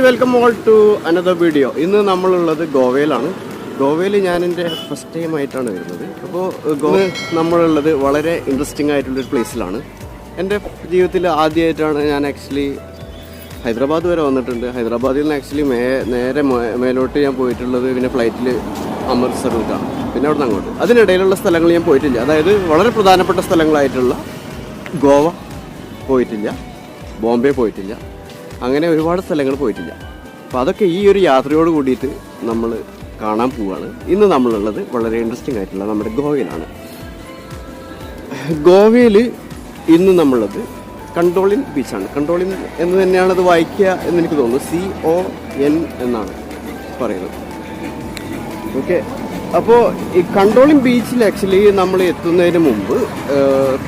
Welcome all to another video ഇന്ന് നമ്മളുള്ളത് ഗോവയിലാണ്. ഗോവയിൽ ഞാൻ എന്റെ ഫസ്റ്റ് ടൈം ആയിട്ടാണ് വരുന്നത്. അപ്പോൾ ഗോവ നമ്മളുള്ളത് വളരെ ഇൻട്രസ്റ്റിംഗ് ആയിട്ടുള്ളൊരു പ്ലേസിലാണ് എന്റെ ജീവിതത്തിൽ ആദ്യമായിട്ടാണ് ഞാൻ ആക്ച്വലി ഹൈദരാബാദ് വരെ വന്നിട്ടുണ്ട്. ഹൈദരാബാദിൽ നിന്ന് ആക്ച്വലി മേ നേരെ മേലോട്ട് ഞാൻ പോയിട്ടുള്ളത് പിന്നെ ഫ്ലൈറ്റിൽ അമൃത്സറിലേക്കാണ് പിന്നെ അവിടെ നിന്ന് അങ്ങോട്ട്. അതിനിടയിലുള്ള സ്ഥലങ്ങൾ ഞാൻ പോയിട്ടില്ല. അതായത് വളരെ പ്രധാനപ്പെട്ട സ്ഥലങ്ങളായിട്ടുള്ള ഗോവ പോയിട്ടില്ല. ബോംബെ പോയിട്ടില്ല. അങ്ങനെ ഒരുപാട് സ്ഥലങ്ങൾ പോയിട്ടില്ല. അപ്പോൾ അതൊക്കെ ഈ ഒരു യാത്രയോട് കൂടിയിട്ട് നമ്മൾ കാണാൻ പോവുകയാണ് ഇന്ന് നമ്മളുള്ളത് വളരെ ഇൻട്രസ്റ്റിംഗ് ആയിട്ടുള്ള നമ്മുടെ ഗോവയിലാണ്. ഗോവയിൽ ഇന്ന് നമ്മളുള്ളത് കണ്ടോളിൻ ബീച്ചാണ്. കണ്ടോളിൻ എന്ന് തന്നെയാണ് അത് വായിക്കുക എന്ന് എനിക്ക് തോന്നുന്നു. സി ഒ എൻ എന്നാണ് പറയുന്നത്. ഓക്കെ അപ്പോൾ ഈ കൺട്രോളിംഗ് ബീച്ചിൽ ആക്ച്വലി നമ്മൾ എത്തുന്നതിന് മുമ്പ്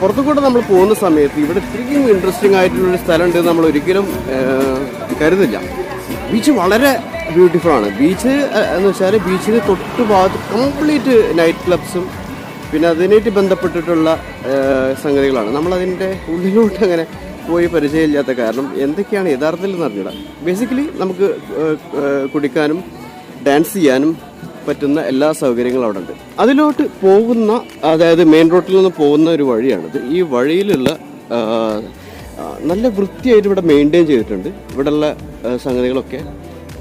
പുറത്തു കൂടെ നമ്മൾ പോകുന്ന സമയത്ത് ഇവിടെ ഇത്രയും ഇൻട്രസ്റ്റിംഗ് ആയിട്ടുള്ളൊരു സ്ഥലമുണ്ട് നമ്മൾ ഒരിക്കലും കരുതില്ല. ബീച്ച് വളരെ ബ്യൂട്ടിഫുൾ ആണ്. ബീച്ച് എന്ന് വെച്ചാൽ ബീച്ചിന് തൊട്ട് ഭാഗത്ത് കംപ്ലീറ്റ് നൈറ്റ് ക്ലബ്സും പിന്നെ അതിനായിട്ട് ബന്ധപ്പെട്ടിട്ടുള്ള സംഗതികളാണ്. നമ്മളതിന്റെ ഉള്ളിലോട്ട് അങ്ങനെ പോയി പരിചയമില്ലാത്ത കാരണം എന്തൊക്കെയാണ് യഥാർത്ഥത്തിൽ എന്ന് ബേസിക്കലി നമുക്ക് കുടിക്കാനും ഡാൻസ് ചെയ്യാനും പറ്റുന്ന എല്ലാ സൗകര്യങ്ങളും അവിടെ ഉണ്ട്. അതിലോട്ട് പോകുന്ന അതായത് മെയിൻ റോഡിൽ നിന്ന് പോകുന്ന ഒരു വഴിയാണിത്. ഈ വഴിയിലുള്ള നല്ല വൃത്തിയായിട്ട് ഇവിടെ മെയിന്റെയിൻ ചെയ്തിട്ടുണ്ട്. ഇവിടെയുള്ള സംഗതികളൊക്കെ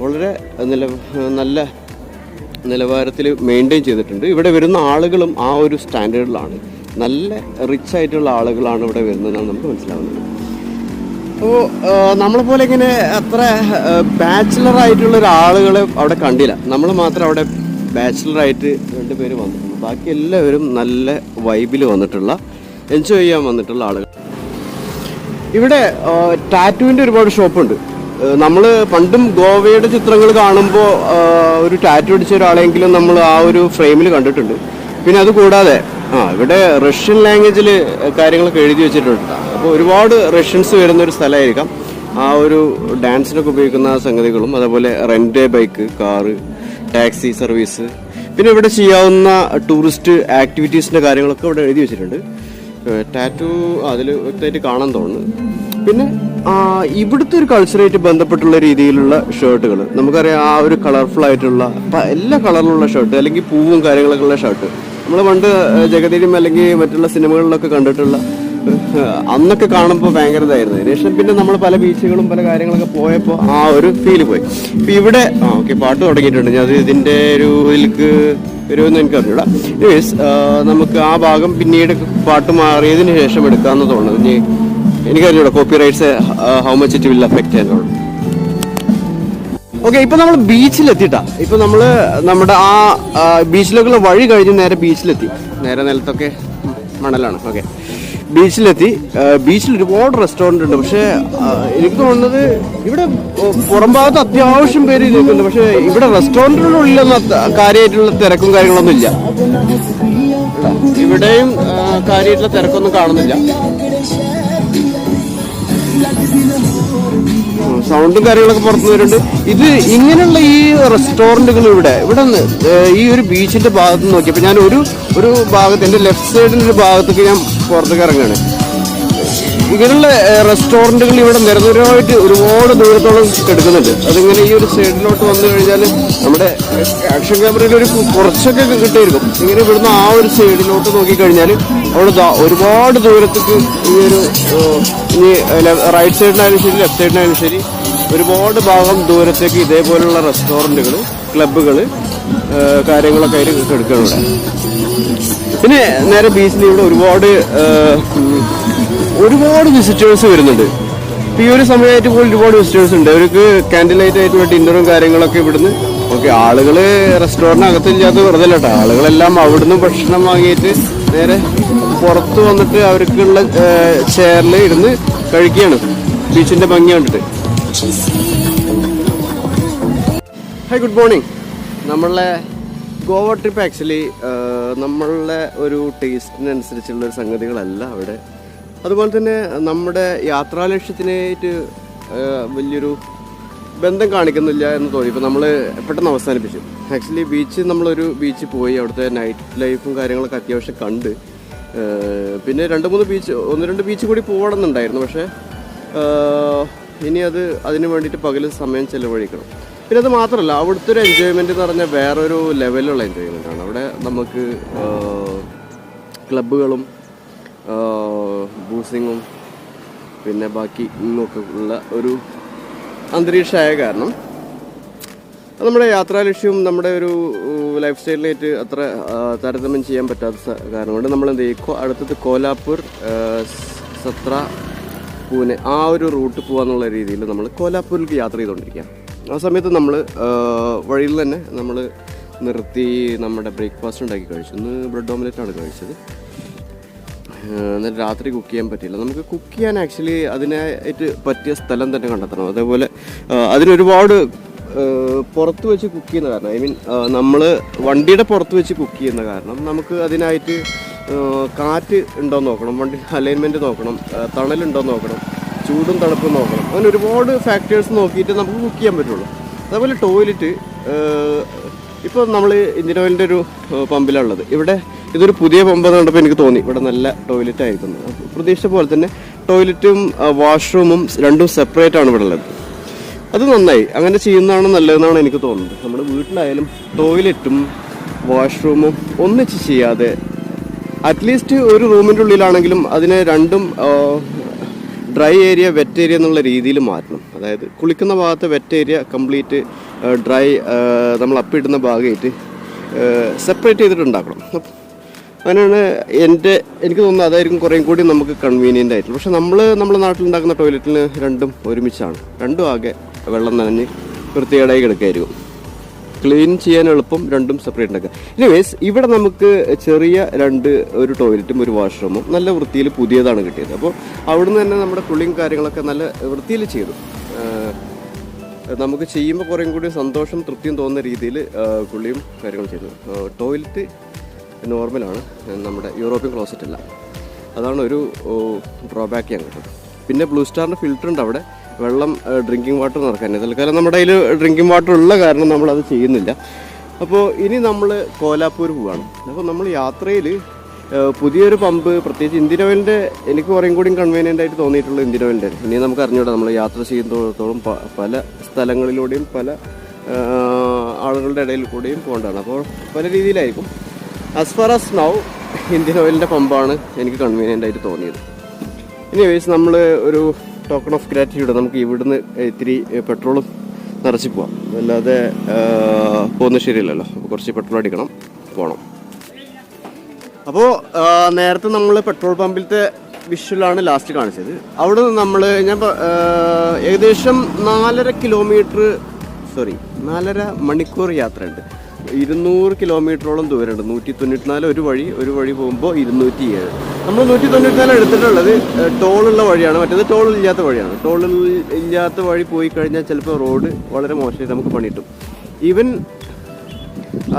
വളരെ നില നല്ല നിലവാരത്തിൽ മെയിന്റെയിൻ ചെയ്തിട്ടുണ്ട്. ഇവിടെ വരുന്ന ആളുകളും ആ ഒരു സ്റ്റാൻഡേർഡിലാണ്. നല്ല റിച്ച് ആയിട്ടുള്ള ആളുകളാണ് ഇവിടെ വരുന്നതെന്നാണ് നമുക്ക് മനസ്സിലാവുന്നത്. അപ്പോൾ നമ്മളെ പോലെ ഇങ്ങനെ അത്ര ബാച്ചിലർ ആയിട്ടുള്ള ഒരാളുകളെ അവിടെ കണ്ടില്ല. നമ്മൾ മാത്രം അവിടെ ബാച്ചിലർ ആയിട്ട് രണ്ടുപേര് വന്നിട്ടുണ്ട്. ബാക്കി എല്ലാവരും നല്ല വൈബിൽ വന്നിട്ടുള്ള എൻജോയ് ചെയ്യാൻ വന്നിട്ടുള്ള ആളുകൾ. ഇവിടെ ടാറ്റുവിന്റെ ഒരുപാട് ഷോപ്പുണ്ട്. നമ്മൾ പണ്ടും ഗോവയുടെ ചിത്രങ്ങൾ കാണുമ്പോൾ ഒരു ടാറ്റു അടിച്ച ഒരാളെങ്കിലും നമ്മൾ ആ ഒരു ഫ്രെയിമിൽ കണ്ടിട്ടുണ്ട്. പിന്നെ അത് കൂടാതെ ആ ഇവിടെ റഷ്യൻ ലാംഗ്വേജിൽ കാര്യങ്ങളൊക്കെ എഴുതി വെച്ചിട്ടുണ്ട്. അപ്പോൾ ഒരുപാട് റഷ്യൻസ് വരുന്ന ഒരു സ്ഥലമായിരിക്കാം. ആ ഒരു ഡാൻസിനൊക്കെ ഉപയോഗിക്കുന്ന സംഗതികളും അതേപോലെ rent bike car taxi service. പിന്നെ ഇവിടെ ചെയ്യാവുന്ന ടൂറിസ്റ്റ് ആക്ടിവിറ്റീസിന്റെ കാര്യങ്ങളൊക്കെ ഇവിടെ എഴുതി വെച്ചിട്ടുണ്ട്. ടാറ്റു അതിൽ വ്യക്തമായിട്ട് കാണാൻ തോന്നുന്നു. പിന്നെ ഇവിടുത്തെ ഒരു കൾച്ചറായിട്ട് ബന്ധപ്പെട്ടുള്ള രീതിയിലുള്ള ഷർട്ടുകൾ നമുക്കറിയാം ആ ഒരു കളർഫുൾ ആയിട്ടുള്ള എല്ലാ കളറിലുള്ള ഷർട്ട് അല്ലെങ്കിൽ പൂവും കാര്യങ്ങളൊക്കെ ഉള്ള ഷർട്ട് നമ്മൾ പണ്ട് ജഗതിയിലും അല്ലെങ്കിൽ മറ്റുള്ള സിനിമകളിലൊക്കെ കണ്ടിട്ടുള്ള അന്നൊക്കെ കാണുമ്പോൾ ഭയങ്കര ഇതായിരുന്നു ശേഷം പിന്നെ നമ്മൾ പല ബീച്ചുകളും പല കാര്യങ്ങളൊക്കെ പോയപ്പോൾ ആ ഒരു ഫീൽ പോയി. ഇപ്പം ഇവിടെ ആ ഓക്കെ പാട്ട് തുടങ്ങിയിട്ടുണ്ട്. ഞാൻ ഇതിന്റെ ഒരു ഇതിലേക്ക് വരുമെന്ന് എനിക്ക് അറിഞ്ഞൂടാ. എനിവേസ് നമുക്ക് ആ ഭാഗം പിന്നീട് പാട്ട് മാറിയതിന് ശേഷം എടുക്കാമെന്ന് തോന്നുന്നത് ഇനി എനിക്കറിഞ്ഞൂടാ copyrights how much it will affect എന്നുള്ളത് ഓക്കെ ഇപ്പൊ നമ്മൾ ബീച്ചിലെത്തിട്ടാ. ഇപ്പൊ നമ്മൾ നമ്മുടെ ആ, ബീച്ചിലേക്കുള്ള വഴി കഴിഞ്ഞ് നേരെ ബീച്ചിലെത്തി. നേരെ നിലത്തൊക്കെ മണലാണ്. ഓക്കെ ബീച്ചിലെത്തി. ബീച്ചിൽ ഒരുപാട് റെസ്റ്റോറന്റ് ഉണ്ട്. പക്ഷേ എനിക്ക് തോന്നുന്നത് ഇവിടെ പുറം ഭാഗത്ത് അത്യാവശ്യം പേര് നിൽക്കുന്നുണ്ട് പക്ഷേ ഇവിടെ റെസ്റ്റോറന്റിനുള്ളിലൊന്നും കാര്യമായിട്ടുള്ള തിരക്കും കാര്യങ്ങളൊന്നും ഇല്ല. ഇവിടെയും കാര്യമായിട്ടുള്ള തിരക്കൊന്നും കാണുന്നില്ല. സൗണ്ടും കാര്യങ്ങളൊക്കെ പുറത്തു വരുന്നുണ്ട്. ഇത് ഇങ്ങനെയുള്ള ഈ റെസ്റ്റോറന്റുകൾ ഇവിടെ ഇവിടെ ഈ ഒരു ബീച്ചിന്റെ ഭാഗത്ത് നോക്കിയപ്പോൾ ഞാൻ ഒരു ഒരു ഭാഗത്ത് എന്റെ ലെഫ്റ്റ് സൈഡിന്റെ ഒരു ഭാഗത്തേക്ക് ഞാൻ പുറത്തേക്ക് ഇറങ്ങുകയാണ്. ഇങ്ങനെയുള്ള റെസ്റ്റോറന്റുകൾ ഇവിടെ നിരന്തരമായിട്ട് ഒരുപാട് ദൂരത്തോളം എടുക്കുന്നുണ്ട്. അതിങ്ങനെ ഈ ഒരു സൈഡിലോട്ട് വന്നു കഴിഞ്ഞാൽ നമ്മുടെ ആക്ഷൻ ക്യാമറയിൽ ഒരു കുറച്ചൊക്കെ കിട്ടിയിരിക്കും. ഇങ്ങനെ ഇവിടുന്ന് ആ ഒരു സൈഡിലോട്ട് നോക്കിക്കഴിഞ്ഞാൽ അവിടെ ഒരുപാട് ദൂരത്തേക്ക് ഈ ഒരു ഇനി റൈറ്റ് സൈഡിനായാലും ശരി ലെഫ്റ്റ് സൈഡിനായാലും ശരി ഒരുപാട് ഭാഗം ദൂരത്തേക്ക് ഇതേപോലെയുള്ള റെസ്റ്റോറന്റുകൾ ക്ലബ്ബുകൾ കാര്യങ്ങളൊക്കെ ആയിട്ട് എടുക്കണം പിന്നെ നേരെ ബീച്ചിൽ ഇവിടെ ഒരുപാട് ഒരുപാട് വിസിറ്റേഴ്സ് വരുന്നുണ്ട്. ഇപ്പൊ ഈ ഒരു സമയമായിട്ട് പോലും ഒരുപാട് വിസിറ്റേഴ്സ് ഉണ്ട്. അവർക്ക് കാൻഡിൽ ലൈറ്റ് ആയിട്ടുള്ള ഡിന്നറും കാര്യങ്ങളൊക്കെ ഇവിടുന്ന്. ഓക്കെ ആളുകൾ റെസ്റ്റോറന്റ് അകത്തില്ലാത്ത വെറുതെ കേട്ടോ ആളുകളെല്ലാം അവിടുന്ന് ഭക്ഷണം വാങ്ങിയിട്ട് നേരെ പുറത്ത് വന്നിട്ട് അവർക്കുള്ള ചെയറിൽ ഇരുന്ന് കഴിക്കുകയാണ്. ബീച്ചിന്റെ ഭംഗി കണ്ടിട്ട്. ഹൈ ഗുഡ് മോർണിംഗ് നമ്മളെ ഗോവ ട്രിപ്പ് ആക്ച്വലി നമ്മളുടെ ഒരു ടേസ്റ്റിനനുസരിച്ചുള്ള സംഗതികളല്ല അവിടെ അതുപോലെ തന്നെ നമ്മുടെ യാത്രാ ലക്ഷ്യത്തിനായിട്ട് വലിയൊരു ബന്ധം കാണിക്കുന്നില്ല എന്ന് തോന്നി. ഇപ്പോൾ നമ്മൾ പെട്ടെന്ന് അവസാനിപ്പിച്ചു. ആക്ച്വലി ബീച്ച് നമ്മളൊരു ബീച്ചിൽ പോയി അവിടുത്തെ നൈറ്റ് ലൈഫും കാര്യങ്ങളൊക്കെ അത്യാവശ്യം കണ്ട്. പിന്നെ രണ്ട് മൂന്ന് ബീച്ച് ഒന്ന് രണ്ട് ബീച്ച് കൂടി പോകണമെന്നുണ്ടായിരുന്നു. പക്ഷേ ഇനി അത് അതിന് വേണ്ടിയിട്ട് പകൽ സമയം ചിലവഴിക്കണം. പിന്നെ അത് മാത്രമല്ല അവിടുത്തെ ഒരു എൻജോയ്മെന്റ് എന്ന് പറഞ്ഞാൽ വേറൊരു ലെവലുള്ള എൻജോയ്മെന്റ് ആണ്. അവിടെ നമുക്ക് ക്ലബ്ബുകളും ബൂസിങ്ങും പിന്നെ ബാക്കി ഇങ്ങൊക്കെ ഉള്ള ഒരു അന്തരീക്ഷമായ കാരണം. നമ്മുടെ യാത്രാ ലക്ഷ്യവും നമ്മുടെ ഒരു ലൈഫ് സ്റ്റൈലിനായിട്ട് അത്ര താരതമ്യം ചെയ്യാൻ പറ്റാത്ത കാരണം കൊണ്ട് നമ്മൾ എന്ത് ചെയ്യും? അടുത്തത് കോലാപ്പൂർ സത്ര പൂനെ ആ ഒരു റൂട്ട് പോകാന്നുള്ള രീതിയിൽ നമ്മൾ കോലാപ്പൂരിലേക്ക് യാത്ര ചെയ്തുകൊണ്ടിരിക്കുക ആ സമയത്ത് നമ്മൾ വഴിയിൽ തന്നെ നമ്മൾ നിർത്തി നമ്മുടെ ബ്രേക്ക്ഫാസ്റ്റ് ഉണ്ടാക്കി കഴിച്ചു. ഇന്ന് ബ്രെഡ് ഓംലെറ്റാണ് കഴിച്ചത്. എന്നിട്ട് രാത്രി കുക്ക് ചെയ്യാൻ പറ്റില്ല നമുക്ക് കുക്ക് ചെയ്യാൻ ആക്ച്വലി അതിനായിട്ട് പറ്റിയ സ്ഥലം തന്നെ കണ്ടെത്തണം. അതേപോലെ അതിനൊരുപാട് പുറത്ത് വെച്ച് കുക്ക് ചെയ്യുന്ന കാരണം ഐ മീൻ നമ്മൾ വണ്ടിയുടെ പുറത്ത് വെച്ച് കുക്ക് ചെയ്യുന്ന കാരണം നമുക്ക് അതിനായിട്ട് കാറ്റ് ഉണ്ടോ നോക്കണം വണ്ടി അലൈൻമെന്റ് നോക്കണം തണലുണ്ടോ നോക്കണം ചൂടും തണുപ്പും നോക്കണം. അങ്ങനെ ഒരുപാട് ഫാക്ടേഴ്സ് നോക്കിയിട്ട് നമുക്ക് കുക്ക് ചെയ്യാൻ പറ്റുള്ളൂ. അതേപോലെ ടോയ്ലറ്റ് ഇപ്പോൾ നമ്മൾ ഇന്ത്യൻ ഓയിലിന്റെ ഒരു പമ്പിലാണുള്ളത് ഇവിടെ ഇതൊരു പുതിയ പമ്പ് കണ്ടപ്പോൾ എനിക്ക് തോന്നി. ഇവിടെ നല്ല ടോയ്ലറ്റ് ആയിരിക്കുന്നു. പ്രതീക്ഷിച്ച പോലെ തന്നെ ടോയ്ലറ്റും വാഷ്റൂമും രണ്ടും സെപ്പറേറ്റ് ആണ് ഇവിടെ ഉള്ളത്. അത് നന്നായി. അങ്ങനെ ചെയ്യുന്നതാണ് നല്ലതെന്നാണ് എനിക്ക് തോന്നുന്നത്. നമ്മുടെ വീട്ടിലായാലും ടോയ്ലറ്റും വാഷ്റൂമും ഒന്നിച്ച് ചെയ്യാതെ അറ്റ്ലീസ്റ്റ് ഒരു റൂമിന്റെ ഉള്ളിലാണെങ്കിലും അതിനെ രണ്ടും ഡ്രൈ ഏരിയ വെറ്റ് ഏരിയ എന്നുള്ള രീതിയിൽ മാറ്റണം. അതായത് കുളിക്കുന്ന ഭാഗത്തെ വെറ്റ് ഏരിയ കംപ്ലീറ്റ് ഡ്രൈ നമ്മൾ അപ്പിടുന്ന ഭാഗമായിട്ട് സെപ്പറേറ്റ് ചെയ്തിട്ട് ഉണ്ടാക്കണം അപ്പ- അങ്ങനെയാണ് എന്റെ എനിക്ക് തോന്നുന്നത് അതായിരിക്കും കുറേയും കൂടി നമുക്ക് കൺവീനിയന്റ് ആയിട്ടുള്ളത് പക്ഷേ നമ്മൾ നമ്മുടെ നാട്ടിലുണ്ടാക്കുന്ന ടോയ്ലറ്റിന് രണ്ടും ഒരുമിച്ചാണ്. രണ്ടും ആകെ വെള്ളം നനഞ്ഞ് വൃത്തികേടായി കിടക്കായിരിക്കും. ക്ലീൻ ചെയ്യാൻ എളുപ്പം രണ്ടും സെപ്പറേറ്റ് ഉണ്ടാക്കുക. എനിവേസ് ഇവിടെ നമുക്ക് ചെറിയ രണ്ട് ഒരു ടോയ്ലറ്റും ഒരു വാഷ്റൂമും നല്ല വൃത്തിയിൽ പുതിയതാണ് കിട്ടിയത്. അപ്പോൾ അവിടുന്ന് തന്നെ നമ്മുടെ കുളിയും കാര്യങ്ങളൊക്കെ നല്ല വൃത്തിയിൽ ചെയ്തു. നമുക്ക് ചെയ്യുമ്പോൾ കുറേയും കൂടി സന്തോഷം തൃപ്തിയും തോന്നുന്ന രീതിയിൽ കുളിയും കാര്യങ്ങളും ചെയ്തു. ടോയ്ലറ്റ് നോർമലാണ്. നമ്മുടെ യൂറോപ്യൻ ക്ലോസറ്റ് അല്ല അതാണ് ഒരു ഡ്രോബാക്ക് ഞാൻ കേട്ടത് പിന്നെ ബ്ലൂ സ്റ്റാറിന്റെ ഫിൽറ്റർ ഉണ്ട് അവിടെ. വെള്ളം ഡ്രിങ്കിങ് വാട്ടർ നടക്കാൻ തൽക്കാലം നമ്മുടെ കയ്യിൽ ഡ്രിങ്കിങ് വാട്ടർ ഉള്ള കാരണം നമ്മളത് ചെയ്യുന്നില്ല. അപ്പോൾ ഇനി നമ്മൾ കോലാപ്പൂർ പോവാണ്. അപ്പോൾ നമ്മൾ യാത്രയിൽ പുതിയൊരു പമ്പ് പ്രത്യേകിച്ച് ഇന്ത്യൻ ഓയിലിന്റെ എനിക്ക് കുറേയും കൂടി കൺവീനിയന്റ് ആയിട്ട് തോന്നിയിട്ടുള്ള ഇന്ത്യൻ ഓയിലിന്റെ ഇനി നമുക്ക് അറിഞ്ഞൂടാ നമ്മൾ യാത്ര ചെയ്യുന്നിടത്തോളം പല സ്ഥലങ്ങളിലൂടെയും പല ആളുകളുടെ ഇടയിൽ കൂടെയും പോകേണ്ടതാണ്. അപ്പോൾ പല രീതിയിലായിരിക്കും. As far as now Indian ഓയിലിന്റെ പമ്പാണ് എനിക്ക് കൺവീനിയന്റ് ആയിട്ട് തോന്നിയത്. ഇനി വേസ് നമ്മൾ ഒരു ടോക്കൺ ഓഫ് ഗ്രാറ്റിറ്റ്യൂഡ് നമുക്ക് ഇവിടുന്ന് ഇത്തിരി പെട്രോളും നിറച്ച് പോവാം. അല്ലാതെ പോകുന്ന ശരിയല്ലല്ലോ. അപ്പോൾ കുറച്ച് പെട്രോൾ അടിക്കണം പോകണം അപ്പോൾ നേരത്തെ നമ്മൾ പെട്രോൾ പമ്പിലത്തെ വിഷ്വലാണ് ലാസ്റ്റ് കാണിച്ചത്. അവിടെ നിന്ന് നമ്മൾ ഞാൻ ഏകദേശം നാലര കിലോമീറ്റർ സോറി നാലര മണിക്കൂർ യാത്രയുണ്ട്. ഇരുന്നൂറ് കിലോമീറ്ററോളം ദൂരമുണ്ട്. നൂറ്റി തൊണ്ണൂറ്റിനാല് ഒരു വഴി ഒരു വഴി പോകുമ്പോൾ ഇരുന്നൂറ്റി ഏഴ് നമ്മൾ നൂറ്റി തൊണ്ണൂറ്റിനാല് എടുത്തിട്ടുള്ളത് ടോളുള്ള വഴിയാണ്. മറ്റേത് ടോൾ ഇല്ലാത്ത വഴിയാണ്. ടോൾ ഇല്ലാത്ത വഴി പോയി കഴിഞ്ഞാൽ ചിലപ്പോൾ റോഡ് വളരെ മോശമായിട്ട് നമുക്ക് പണി കിട്ടും. ഈവൻ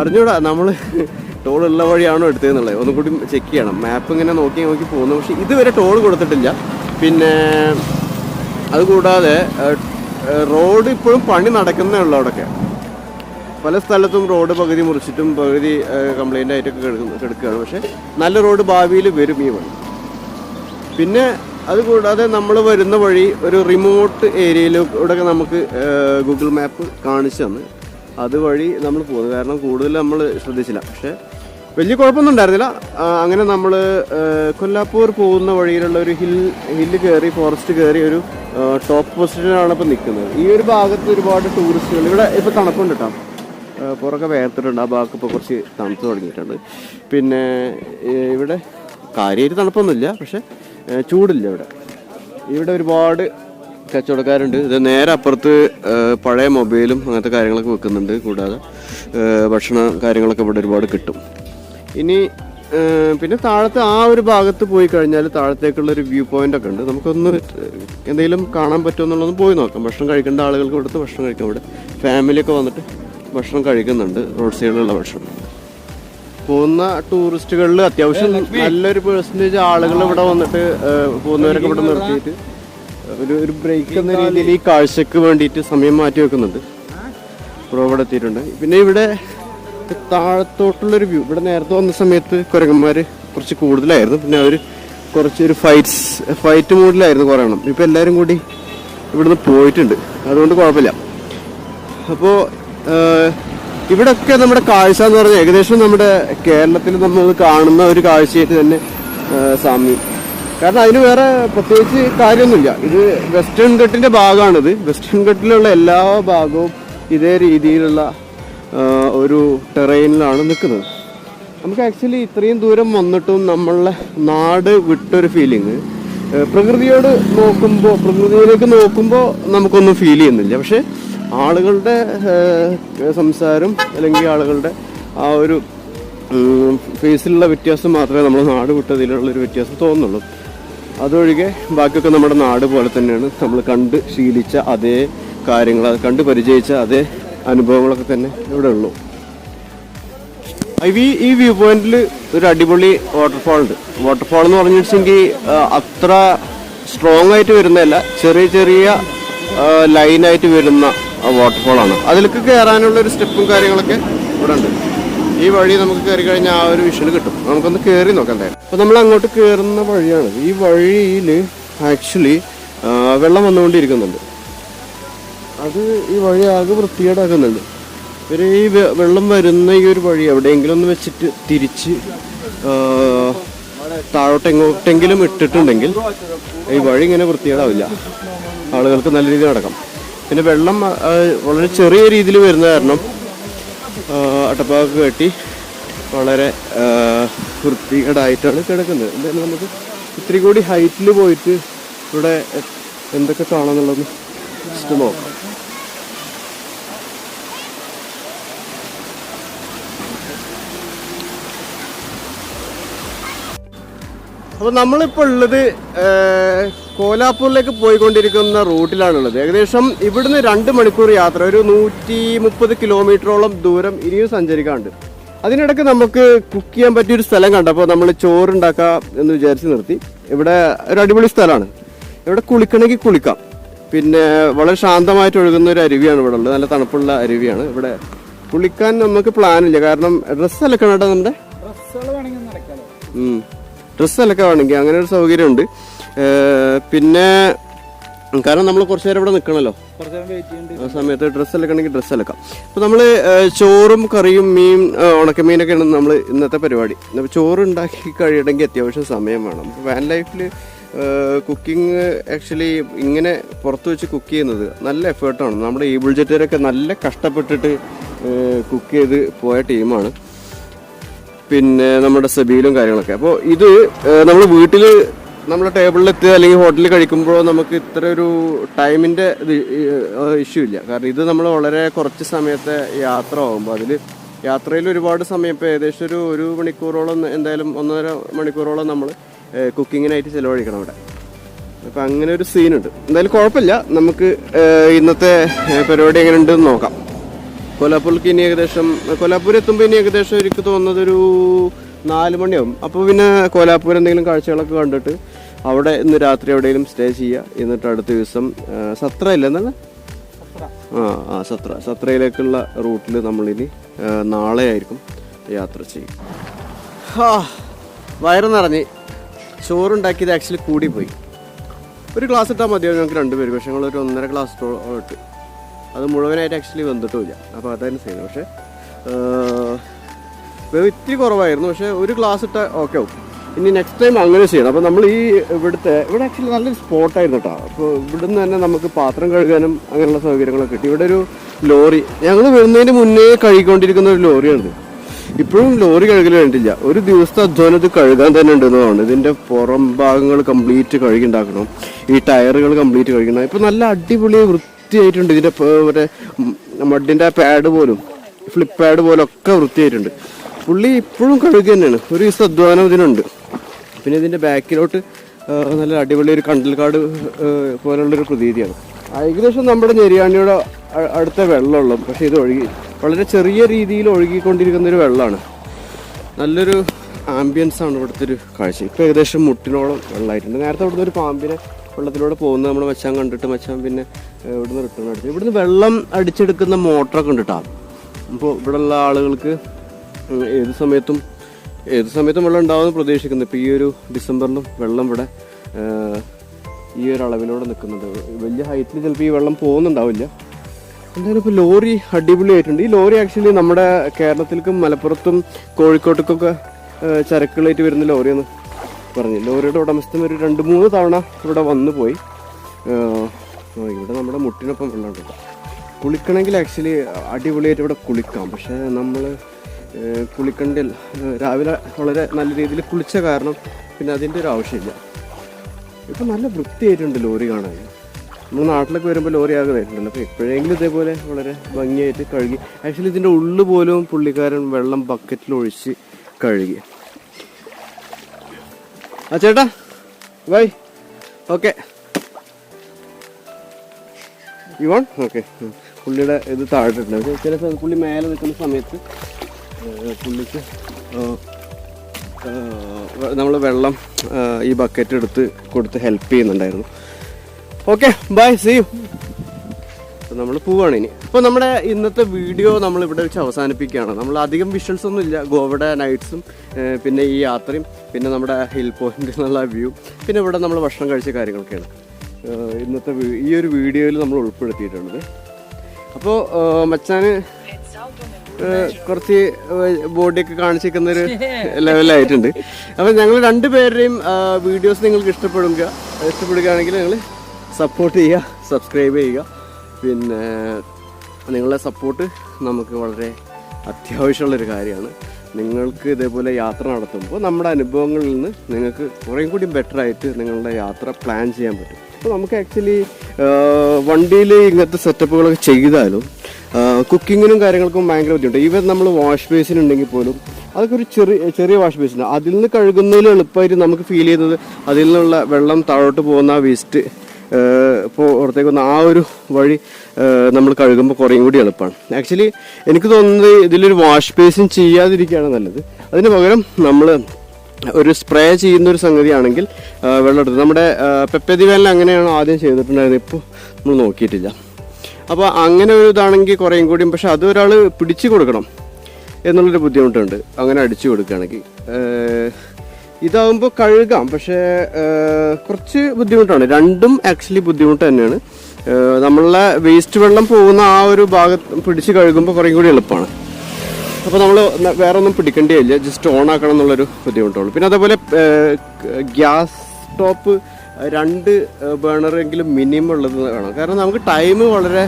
അറിഞ്ഞൂടാ നമ്മൾ ടോൾ ഉള്ള വഴിയാണോ എടുത്തതെന്നുള്ളത്. ഒന്നും കൂടി ചെക്ക് ചെയ്യണം. മാപ്പ് ഇങ്ങനെ നോക്കി നോക്കി പോകുന്നു. പക്ഷേ ഇതുവരെ ടോൾ കൊടുത്തിട്ടില്ല. പിന്നെ അതുകൂടാതെ റോഡ് ഇപ്പോഴും പണി നടക്കുന്നേ ഉള്ളൂ അവിടെയൊക്കെ പല സ്ഥലത്തും റോഡ് പകുതി മുറിച്ചിട്ടും പകുതി കംപ്ലൈന്റ് ആയിട്ടൊക്കെ കിടക്കുന്നു കിടക്കുകയാണ്. പക്ഷെ നല്ല റോഡ് ഭാവിയിൽ വരും ഈ വഴി. പിന്നെ അതുകൂടാതെ നമ്മൾ വരുന്ന വഴി ഒരു റിമോട്ട് ഏരിയയിലൂടെ നമുക്ക് ഗൂഗിൾ മാപ്പ് കാണിച്ചു തന്ന്. അതുവഴി നമ്മൾ പോകുന്നു. കാരണം കൂടുതൽ നമ്മൾ ശ്രദ്ധിച്ചില്ല. പക്ഷേ വലിയ കുഴപ്പമൊന്നും ഉണ്ടായിരുന്നില്ല. അങ്ങനെ നമ്മൾ കൊല്ലാപ്പൂർ പോകുന്ന വഴിയിലുള്ള ഒരു ഹിൽ ഹില്ല് കയറി ഫോറസ്റ്റ് കയറി ഒരു ടോപ്പ് പൊസിഷനിലാണ് ഇപ്പോൾ നിൽക്കുന്നത്. ഈ ഒരു ഭാഗത്ത് ഒരുപാട് ടൂറിസ്റ്റുകൾ ഇവിടെ ഇപ്പോൾ തണുപ്പുണ്ട് കേട്ടോ. ആ, പുറമൊക്കെ വേർത്തിട്ടുണ്ട് ആ ഭാഗത്ത് ഇപ്പോൾ കുറച്ച് തണുത്ത് തുടങ്ങിയിട്ടുണ്ട്. പിന്നെ ഇവിടെ കാര്യമായിട്ട് തണുപ്പൊന്നുമില്ല. പക്ഷെ ചൂടില്ല ഇവിടെ. ഇവിടെ ഒരുപാട് കച്ചവടക്കാരുണ്ട്. ഇത് നേരെ അപ്പുറത്ത് പഴയ മൊബൈലും അങ്ങനത്തെ കാര്യങ്ങളൊക്കെ വെക്കുന്നുണ്ട്. കൂടാതെ ഭക്ഷണ കാര്യങ്ങളൊക്കെ ഇവിടെ ഒരുപാട് കിട്ടും. ഇനി പിന്നെ താഴത്തെ ആ ഒരു ഭാഗത്ത് പോയി കഴിഞ്ഞാൽ താഴത്തേക്കുള്ള ഒരു വ്യൂ പോയിന്റ് ഒക്കെ ഉണ്ട്. നമുക്കൊന്ന് എന്തെങ്കിലും കാണാൻ പറ്റുമെന്നുള്ളതൊന്ന് പോയി നോക്കാം. ഭക്ഷണം കഴിക്കേണ്ട ആളുകൾക്ക് കൊടുത്ത് ഭക്ഷണം കഴിക്കാം. ഇവിടെ ഫാമിലിയൊക്കെ വന്നിട്ട് ഭക്ഷണം കഴിക്കുന്നുണ്ട്. റോഡ് സൈഡിലുള്ള ഭക്ഷണം. പോകുന്ന ടൂറിസ്റ്റുകളിൽ അത്യാവശ്യം നല്ലൊരു പേഴ്സന്റേജ് ആളുകൾ ഇവിടെ വന്നിട്ട് പോകുന്നവരൊക്കെ ഇവിടെ നിർത്തിയിട്ട് ഒരു ഒരു ബ്രേക്ക് എന്ന രീതിയിൽ ഈ കാഴ്ചക്ക് വേണ്ടിയിട്ട് സമയം മാറ്റി വെക്കുന്നുണ്ട്. ഇപ്പോൾ ഇവിടെ എത്തിയിട്ടുണ്ട്. പിന്നെ ഇവിടെ താഴത്തോട്ടുള്ളൊരു വ്യൂ ഇവിടെ നേരത്തെ വന്ന സമയത്ത് കുരങ്ങന്മാർ കുറച്ച് കൂടുതലായിരുന്നു. പിന്നെ അവർ കുറച്ചൊരു ഫൈറ്റ്സ് ഫൈറ്റ് മൂഡിലായിരുന്നു കുറേ എണ്ണം ഇപ്പം എല്ലാവരും കൂടി ഇവിടുന്ന് പോയിട്ടുണ്ട്. അതുകൊണ്ട് കുഴപ്പമില്ല. അപ്പോൾ ഇവിടെയൊക്കെ നമ്മുടെ കാഴ്ച എന്ന് പറഞ്ഞാൽ ഏകദേശം നമ്മുടെ കേരളത്തിൽ നമ്മൾ കാണുന്ന ഒരു കാഴ്ചയായിട്ട് തന്നെ സാമി കാരണം അതിന് വേറെ പ്രത്യേകിച്ച് കാര്യമൊന്നുമില്ല. ഇത് വെസ്റ്റേൺ ഘട്ടിന്റെ ഭാഗമാണിത്. വെസ്റ്റേൺ ഘട്ടിലുള്ള എല്ലാ ഭാഗവും ഇതേ രീതിയിലുള്ള ഒരു ടെറൈനിലാണ് നിൽക്കുന്നത്. നമുക്ക് ആക്ച്വലി ഇത്രയും ദൂരം വന്നിട്ടും നമ്മളുടെ നാട് വിട്ടൊരു ഫീലിങ് പ്രകൃതിയോട് നോക്കുമ്പോൾ പ്രകൃതിയിലേക്ക് നോക്കുമ്പോൾ നമുക്കൊന്നും ഫീൽ ചെയ്യുന്നില്ല. പക്ഷെ ആളുകളുടെ സംസാരം അല്ലെങ്കിൽ ആളുകളുടെ ആ ഒരു ഫേസിലുള്ള വ്യത്യാസം മാത്രമേ നമ്മൾ നാട് വിട്ടതിലുള്ളൊരു വ്യത്യാസം തോന്നുള്ളൂ അതൊഴികെ ബാക്കിയൊക്കെ നമ്മുടെ നാട് പോലെ തന്നെയാണ്. നമ്മൾ കണ്ട് ശീലിച്ച അതേ കാര്യങ്ങൾ കണ്ട് പരിചയിച്ച അതേ അനുഭവങ്ങളൊക്കെ തന്നെ ഇവിടെ ഉള്ളൂ. ഈ ഈ വ്യൂ പോയിന്റിൽ ഒരു അടിപൊളി വാട്ടർഫാൾ ഉണ്ട്. വാട്ടർഫാൾ എന്ന് പറഞ്ഞു വെച്ചെങ്കിൽ അത്ര സ്ട്രോങ് ആയിട്ട് വരുന്നതല്ല. ചെറിയ ചെറിയ ലൈനായിട്ട് വരുന്ന വാട്ടർഫാൾ ആണ്. അതിലേക്ക് കയറാനുള്ള ഒരു സ്റ്റെപ്പും കാര്യങ്ങളൊക്കെ ഇവിടെ ഉണ്ട് ഈ വഴി നമുക്ക് കയറി കഴിഞ്ഞാൽ ആ ഒരു വിഷൻ കിട്ടും. നമുക്കൊന്ന് കയറി നോക്കാം എന്തായാലും. അപ്പൊ നമ്മൾ അങ്ങോട്ട് കയറുന്ന വഴിയാണ്. ഈ വഴിയിൽ ആക്ച്വലി വെള്ളം വന്നുകൊണ്ടിരിക്കുന്നുണ്ട്. അത് ഈ വഴി ആകെ വൃത്തികേടാക്കുന്നുണ്ട്. ഇവർ ഈ വെള്ളം വരുന്ന ഈ ഒരു വഴി എവിടെയെങ്കിലും ഒന്ന് വെച്ചിട്ട് തിരിച്ച് താഴോട്ടെങ്ങോട്ടെങ്കിലും ഇട്ടിട്ടുണ്ടെങ്കിൽ ഈ വഴി ഇങ്ങനെ വൃത്തികേടാവില്ല. ആളുകൾക്ക് നല്ല രീതിയിൽ നടക്കാം. പിന്നെ വെള്ളം വളരെ ചെറിയ രീതിയിൽ വരുന്ന കാരണം അട്ടപ്പാക്ക് കെട്ടി വളരെ വൃത്തികേടായിട്ടാണ് കിടക്കുന്നത്. എന്തായാലും നമുക്ക് ഇത്തിരി കൂടി ഹൈറ്റിൽ പോയിട്ട് ഇവിടെ എന്തൊക്കെ കാണാന്നുള്ളത് ജസ്റ്റ് നോക്കാം. അപ്പൊ നമ്മളിപ്പോ ഉള്ളത് കോലാപ്പൂരിലേക്ക് പോയിക്കൊണ്ടിരിക്കുന്ന റൂട്ടിലാണുള്ളത്. ഏകദേശം ഇവിടുന്ന് രണ്ട് മണിക്കൂർ യാത്ര ഒരു നൂറ്റി മുപ്പത് കിലോമീറ്ററോളം ദൂരം ഇനിയും സഞ്ചരിക്കാണ്ട് അതിനിടയ്ക്ക് നമുക്ക് കുക്ക് ചെയ്യാൻ പറ്റിയ ഒരു സ്ഥലം കണ്ടപ്പോൾ നമ്മൾ ചോറുണ്ടാക്കാം എന്ന് വിചാരിച്ച് നിർത്തി. ഇവിടെ ഒരു അടിപൊളി സ്ഥലമാണ്. ഇവിടെ കുളിക്കണമെങ്കിൽ കുളിക്കാം. പിന്നെ വളരെ ശാന്തമായിട്ട് ഒഴുകുന്ന ഒരു അരുവിയാണ് ഇവിടെ ഉള്ളത്. നല്ല തണുപ്പുള്ള അരുവിയാണ്. ഇവിടെ കുളിക്കാൻ നമുക്ക് പ്ലാനില്ല കാരണം ഡ്രസ്സ് അലക്കണം കേട്ടോ നമ്മുടെ? ഡ്രസ്സ് വേണമെങ്കിൽ അങ്ങനെ ഒരു സൗകര്യമുണ്ട്. പിന്നെ കാരണം നമ്മൾ കുറച്ച് നേരം ഇവിടെ നിൽക്കണമല്ലോ. ആ സമയത്ത് ഡ്രസ്സ് അലക്കണമെങ്കിൽ ഡ്രസ്സ് അലക്കാം അപ്പോൾ നമ്മൾ ചോറും കറിയും മീൻ ഉണക്കമീനൊക്കെയാണ് നമ്മൾ ഇന്നത്തെ പരിപാടി. അപ്പോൾ ചോറ് ഉണ്ടാക്കി കഴിയണമെങ്കിൽ അത്യാവശ്യം സമയം വേണം. വാൻ ലൈഫിൽ കുക്കിംഗ് ആക്ച്വലി ഇങ്ങനെ പുറത്ത് വെച്ച് കുക്ക് ചെയ്യുന്നത് നല്ല എഫേർട്ടാണ് നമ്മുടെ ഈ ബുൾജറ്റുകാരൊക്കെ നല്ല കഷ്ടപ്പെട്ടിട്ട് കുക്ക് ചെയ്ത് പോയ ടീമാണ് പിന്നെ നമ്മുടെ സബീലും കാര്യങ്ങളൊക്കെ. അപ്പോൾ ഇത് നമ്മൾ വീട്ടിൽ നമ്മുടെ ടേബിളിൽ എത്തുക അല്ലെങ്കിൽ ഹോട്ടലിൽ കഴിക്കുമ്പോഴോ നമുക്ക് ഇത്ര ഒരു ടൈമിന്റെ ഇഷ്യൂ ഇല്ല. കാരണം ഇത് നമ്മൾ വളരെ കുറച്ച് സമയത്തെ യാത്ര ആകുമ്പോൾ അതിൽ യാത്രയിൽ ഒരുപാട് സമയം ഇപ്പോൾ ഏകദേശം ഒരു ഒരു മണിക്കൂറോളം എന്തായാലും ഒന്നര മണിക്കൂറോളം നമ്മൾ കുക്കിങ്ങിനായിട്ട് ചിലവഴിക്കണം അവിടെ. അപ്പം അങ്ങനെ ഒരു സീനുണ്ട്. എന്തായാലും കുഴപ്പമില്ല. നമുക്ക് ഇന്നത്തെ പരിപാടി എങ്ങനെ ഉണ്ടെന്ന് നോക്കാം. കൊലാപ്പൂർക്ക് ഇനി ഏകദേശം കൊലാപ്പൂർ എത്തുമ്പോൾ ഇനി ഏകദേശം എനിക്ക് തോന്നുന്നത് ഒരു നാല് മണിയാവും. അപ്പോൾ പിന്നെ കോലാപ്പൂർ എന്തെങ്കിലും കാഴ്ചകളൊക്കെ കണ്ടിട്ട് അവിടെ ഇന്ന് രാത്രി എവിടെയെങ്കിലും സ്റ്റേ ചെയ്യുക എന്നിട്ട് അടുത്ത ദിവസം സത്ര ഇല്ല എന്നല്ല ആ ആ സത്ര. സത്രയിലേക്കുള്ള റൂട്ടിൽ നമ്മളിനി നാളെ ആയിരിക്കും യാത്ര ചെയ്യും. ഹാ വയറ് നിറഞ്ഞ്. ചോറുണ്ടാക്കിയത് ആക്ച്വലി കൂടിപ്പോയി. ഒരു ക്ലാസ് ഇട്ടാൽ മതിയാവും ഞങ്ങൾക്ക് രണ്ട് പേര് പക്ഷേ ഒരു ഒന്നര ക്ലാസ് ഇട്ട്. അത് മുഴുവനായിട്ട് ആക്ച്വലി വെന്തിട്ടുമില്ല. അപ്പോൾ അതായിരുന്നു ചെയ്യുന്നത് പക്ഷേ വേവ് ഇത്തിരി കുറവായിരുന്നു. പക്ഷേ ഒരു ഗ്ലാസ് ഇട്ടാൽ ഓക്കെ ഇനി നെക്സ്റ്റ് ടൈം അങ്ങനെ ചെയ്യണം. അപ്പോൾ നമ്മൾ ഈ ഇവിടുത്തെ ഇവിടെ ആക്ച്വലി നല്ലൊരു സ്പോട്ടായിരുന്നു കേട്ടോ അപ്പോൾ ഇവിടുന്ന് തന്നെ നമുക്ക് പാത്രം കഴുകാനും അങ്ങനെയുള്ള സൗകര്യങ്ങളൊക്കെ കിട്ടി. ഇവിടെ ഒരു ലോറി ഞങ്ങൾ വരുന്നതിന് മുന്നേ കഴുകിക്കൊണ്ടിരിക്കുന്ന ഒരു ലോറിയാണിത്. ഇപ്പോഴും ലോറി കഴുകൽ കണ്ടില്ല ഒരു ദിവസത്തെ അധ്വാനം ഇത് കഴുകാൻ തന്നെ ഉണ്ടെന്നതാണ് ഇതിന്റെ പുറം ഭാഗങ്ങൾ കംപ്ലീറ്റ് കഴുകി ഉണ്ടാക്കണം. ഈ ടയറുകൾ കംപ്ലീറ്റ് കഴുകണം ഇപ്പം നല്ല അടിപൊളി വൃത്തിയായിട്ടുണ്ട്. ഇതിന്റെ മറ്റേ മഡിന്റെ പാഡ് പോലും ഫ്ലിപ്പ് പാഡ് പോലും ഒക്കെ വൃത്തിയായിട്ടുണ്ട്. പുള്ളി ഇപ്പോഴും കഴുകി തന്നെയാണ്. ഒരു ദിവസം അധ്വാനം ഇതിനുണ്ട്. പിന്നെ ഇതിന്റെ ബാക്കിലോട്ട് നല്ല അടിപൊളി ഒരു കണ്ടൽക്കാട് കാട് പോലുള്ളൊരു പ്രതീതിയാണ്. ഏകദേശം നമ്മുടെ ഞെരിയാണിയുടെ അടുത്ത വെള്ളമുള്ളു. പക്ഷേ ഇത് ഒഴുകി വളരെ ചെറിയ രീതിയിൽ ഒഴുകിക്കൊണ്ടിരിക്കുന്ന ഒരു വെള്ളമാണ്. നല്ലൊരു ആംബിയൻസാണ് ഇവിടുത്തെ ഒരു കാഴ്ച. ഇപ്പോൾ ഏകദേശം മുട്ടിനോളം വെള്ളമായിട്ടുണ്ട്. നേരത്തെ ഇവിടുന്ന് ഒരു പാമ്പിനെ വെള്ളത്തിലൂടെ പോകുന്നത് നമ്മൾ മച്ചാൻ കണ്ടിട്ട് മച്ചാൻ പിന്നെ ഇവിടുന്ന് റിട്ടേൺ അടിച്ചു ഇവിടുന്ന് വെള്ളം അടിച്ചെടുക്കുന്ന മോട്ടറൊക്കെ ഉണ്ട് കേട്ടോ അപ്പോൾ ഇവിടെയുള്ള ആളുകൾക്ക് ഏത് സമയത്തും ഏത് സമയത്തും വെള്ളം ഉണ്ടാവുമെന്ന് പ്രതീക്ഷിക്കുന്നു. ഇപ്പോൾ ഈ ഒരു ഡിസംബറിലും വെള്ളം ഇവിടെ ഈ ഒരു അളവിലൂടെ നിൽക്കുന്നത് വലിയ ഹൈറ്റിൽ ചിലപ്പോൾ ഈ വെള്ളം പോകുന്നുണ്ടാവില്ല. എന്തായാലും ഇപ്പോൾ ലോറി അടിപൊളിയായിട്ടുണ്ട്. ഈ ലോറി ആക്ച്വലി നമ്മുടെ കേരളത്തിലേക്കും മലപ്പുറത്തും കോഴിക്കോട്ടേക്കൊക്കെ ചരക്കുകളായിട്ട് വരുന്ന ലോറിയെന്ന് പറഞ്ഞു ലോറിയുടെ ഉടമസ്ഥൻ ഒരു രണ്ട് മൂന്ന് തവണ ഇവിടെ വന്നു പോയി. ഇവിടെ നമ്മുടെ മുട്ടിനൊപ്പം വെള്ളമുണ്ട്. കുളിക്കണമെങ്കിൽ ആക്ച്വലി അടിപൊളിയായിട്ട് ഇവിടെ കുളിക്കാം. പക്ഷേ നമ്മൾ കുളിക്കണ്ടിൽ രാവിലെ വളരെ നല്ല രീതിയിൽ കുളിച്ച കാരണം പിന്നെ അതിന്റെ ഒരു ആവശ്യമില്ല. ഇപ്പം നല്ല വൃത്തിയായിട്ടുണ്ട് ലോറി കാണാൻ. നമ്മൾ നാട്ടിലൊക്കെ വരുമ്പോൾ ലോറി ആകെ വരുന്നുണ്ടല്ലോ അപ്പോൾ എപ്പോഴെങ്കിലും ഇതേപോലെ വളരെ ഭംഗിയായിട്ട് കഴുകി ആക്ച്വലി ഇതിന്റെ ഉള്ളു പോലും പുള്ളിക്കാരൻ വെള്ളം ബക്കറ്റിൽ ഒഴിച്ച് കഴുകി. ആ ചേട്ടാ. ബൈ. ഓക്കെ. Even okay. പുള്ളിയുടെ ഇത് താഴ്ത്തിട്ടുണ്ട് ചില പുള്ളി മേലെ നിൽക്കുന്ന സമയത്ത് പുള്ളിക്ക് നമ്മൾ വെള്ളം ഈ ബക്കറ്റ് എടുത്ത് കൊടുത്ത് ഹെൽപ്പ് ചെയ്യുന്നുണ്ടായിരുന്നു. ഓക്കെ. ബൈ സീ യു നമ്മൾ പോവുകയാണ് ഇനി. അപ്പോൾ നമ്മുടെ ഇന്നത്തെ വീഡിയോ നമ്മൾ ഇവിടെ വെച്ച് അവസാനിപ്പിക്കുകയാണ്. നമ്മൾ അധികം വിഷ്വൽസ് ഒന്നും ഇല്ല. ഗോവയുടെ നൈറ്റ്സും പിന്നെ ഈ യാത്രയും പിന്നെ നമ്മുടെ ഹിൽ പോയിന്റ് എന്നുള്ള വ്യൂ പിന്നെ ഇവിടെ നമ്മൾ ഭക്ഷണം കഴിച്ച കാര്യങ്ങളൊക്കെയാണ്. ഇന്നത്തെ ഈ ഒരു വീഡിയോയിൽ നമ്മൾ ഉൾപ്പെടുത്തിയിട്ടുള്ളത്. അപ്പോൾ മച്ചാന് ഏഹ് കുറച്ച് ബോഡിയൊക്കെ കാണിച്ചിരിക്കുന്ന ഒരു ലെവലായിട്ടുണ്ട് അപ്പോൾ ഞങ്ങൾ രണ്ടുപേരുടെയും വീഡിയോസ് നിങ്ങൾക്ക് ഇഷ്ടപ്പെടുക ഇഷ്ടപ്പെടുകയാണെങ്കിൽ നിങ്ങൾ സപ്പോർട്ട് ചെയ്യുക സബ്സ്ക്രൈബ് ചെയ്യുക. പിന്നെ നിങ്ങളുടെ സപ്പോർട്ട് നമുക്ക് വളരെ അത്യാവശ്യമുള്ളൊരു കാര്യമാണ്. നിങ്ങൾക്ക് ഇതേപോലെ യാത്ര നടത്തുമ്പോൾ നമ്മുടെ അനുഭവങ്ങളിൽ നിന്ന് നിങ്ങൾക്ക് കുറേയും കൂടി ബെറ്റർ ആയിട്ട് നിങ്ങളുടെ യാത്ര പ്ലാൻ ചെയ്യാൻ പറ്റും. അപ്പോൾ നമുക്ക് ആക്ച്വലി വണ്ടിയിൽ ഇങ്ങനത്തെ സെറ്റപ്പുകളൊക്കെ ചെയ്താലും കുക്കിങ്ങിനും കാര്യങ്ങൾക്കും ഭയങ്കര ബുദ്ധിമുട്ട്. ഈവൻ നമ്മൾ വാഷ് ബേസിൻ ഉണ്ടെങ്കിൽ പോലും അതൊക്കെ ഒരു ചെറിയ ചെറിയ വാഷ് ബേസിൻ അതിൽ നിന്ന് കഴുകുന്നതിൽ എളുപ്പമായിട്ട് നമുക്ക് ഫീൽ ചെയ്യുന്നത് അതിൽ നിന്നുള്ള വെള്ളം താഴോട്ട് പോകുന്ന വേസ്റ്റ് ഇപ്പോൾ പുറത്തേക്ക് വന്ന ആ ഒരു വഴി നമ്മൾ കഴുകുമ്പോൾ കുറേ കൂടി എളുപ്പമാണ് ആക്ച്വലി എനിക്ക് തോന്നുന്നത് ഇതിലൊരു വാഷ് ബേസിൻ ചെയ്യാതിരിക്കുകയാണ് നല്ലത്. അതിന് പകരം നമ്മൾ ഒരു സ്പ്രേ ചെയ്യുന്ന ഒരു സംഗതിയാണെങ്കിൽ വെള്ളമെടുത്ത് നമ്മുടെ പെപ്പതി വേലിൽ അങ്ങനെയാണ് ആദ്യം ചെയ്തിട്ടുണ്ടായിരുന്നത്. ഇപ്പോൾ നമ്മൾ നോക്കിയിട്ടില്ല. അപ്പോൾ അങ്ങനെ ഒരു ഇതാണെങ്കിൽ കുറേയും കൂടിയും പക്ഷെ അത് ഒരാൾ പിടിച്ചു കൊടുക്കണം എന്നുള്ളൊരു ബുദ്ധിമുട്ടുണ്ട്. അങ്ങനെ അടിച്ചു കൊടുക്കുകയാണെങ്കിൽ. ഇതാകുമ്പോൾ കഴുകാം. പക്ഷേ കുറച്ച് ബുദ്ധിമുട്ടാണ്. രണ്ടും ആക്ച്വലി ബുദ്ധിമുട്ട് തന്നെയാണ്. നമ്മളെ വേസ്റ്റ് വെള്ളം പോകുന്ന ആ ഒരു ഭാഗത്ത് പിടിച്ച് കഴുകുമ്പോൾ കുറേ കൂടി എളുപ്പമാണ് അപ്പോൾ നമ്മൾ വേറെ ഒന്നും പിടിക്കേണ്ടിയില്ല ജസ്റ്റ് ഓൺ ആക്കണം എന്നുള്ളൊരു ബുദ്ധിമുട്ടുള്ളൂ പിന്നെ അതേപോലെ ഗ്യാസ് സ്റ്റോപ്പ് രണ്ട് ബേണറെങ്കിലും മിനിമം ഉള്ളത് വേണം. കാരണം നമുക്ക് ടൈം വളരെ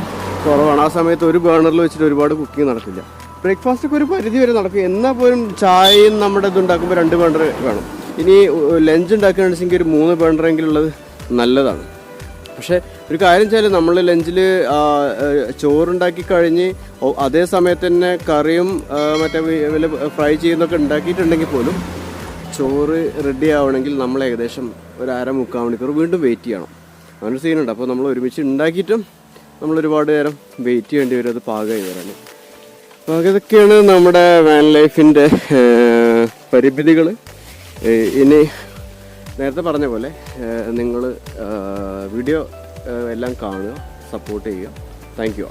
കുറവാണ്. ആ സമയത്ത് ഒരു ബേണറിൽ വെച്ചിട്ട് ഒരുപാട് കുക്കിംഗ് നടക്കില്ല. ബ്രേക്ക്ഫാസ്റ്റ് ഒക്കെ ഒരു പരിധി വരെ നടക്കും. എന്നാൽ പോലും ചായയും നമ്മുടെ ഇതുണ്ടാക്കുമ്പോൾ രണ്ട് ബേണർ വേണം. ഇനി ലഞ്ച് ഉണ്ടാക്കുകയാണെന്ന് വെച്ചെങ്കിൽ ഒരു മൂന്ന് പേണ്ടറെങ്കിലുള്ളത് നല്ലതാണ്. പക്ഷേ ഒരു കാര്യം വെച്ചാൽ നമ്മൾ ലഞ്ചിൽ ചോറുണ്ടാക്കി കഴിഞ്ഞ് അതേ സമയത്ത് തന്നെ കറിയും മറ്റേ വില ഫ്രൈ ചെയ്യുന്നൊക്കെ ഉണ്ടാക്കിയിട്ടുണ്ടെങ്കിൽ പോലും ചോറ് റെഡി ആവണമെങ്കിൽ നമ്മൾ ഏകദേശം ഒരു അര മുക്കാൽ മണിക്കൂർ വീണ്ടും വെയിറ്റ് ചെയ്യണം. അങ്ങനെ സീനുണ്ട് അപ്പോൾ നമ്മൾ ഒരുമിച്ച് ഉണ്ടാക്കിയിട്ടും നമ്മൾ ഒരുപാട് നേരം വെയിറ്റ് ചെയ്യേണ്ടി വരും. അത് പാകമായി വരാൻ അപ്പോൾ അതൊക്കെയാണ് നമ്മുടെ വാൻ ലൈഫിന്റെ പരിമിതികൾ ഇനി നേരത്തെ പറഞ്ഞ പോലെ നിങ്ങൾ വീഡിയോ എല്ലാം കാണുക സപ്പോർട്ട് ചെയ്യുക. Thank you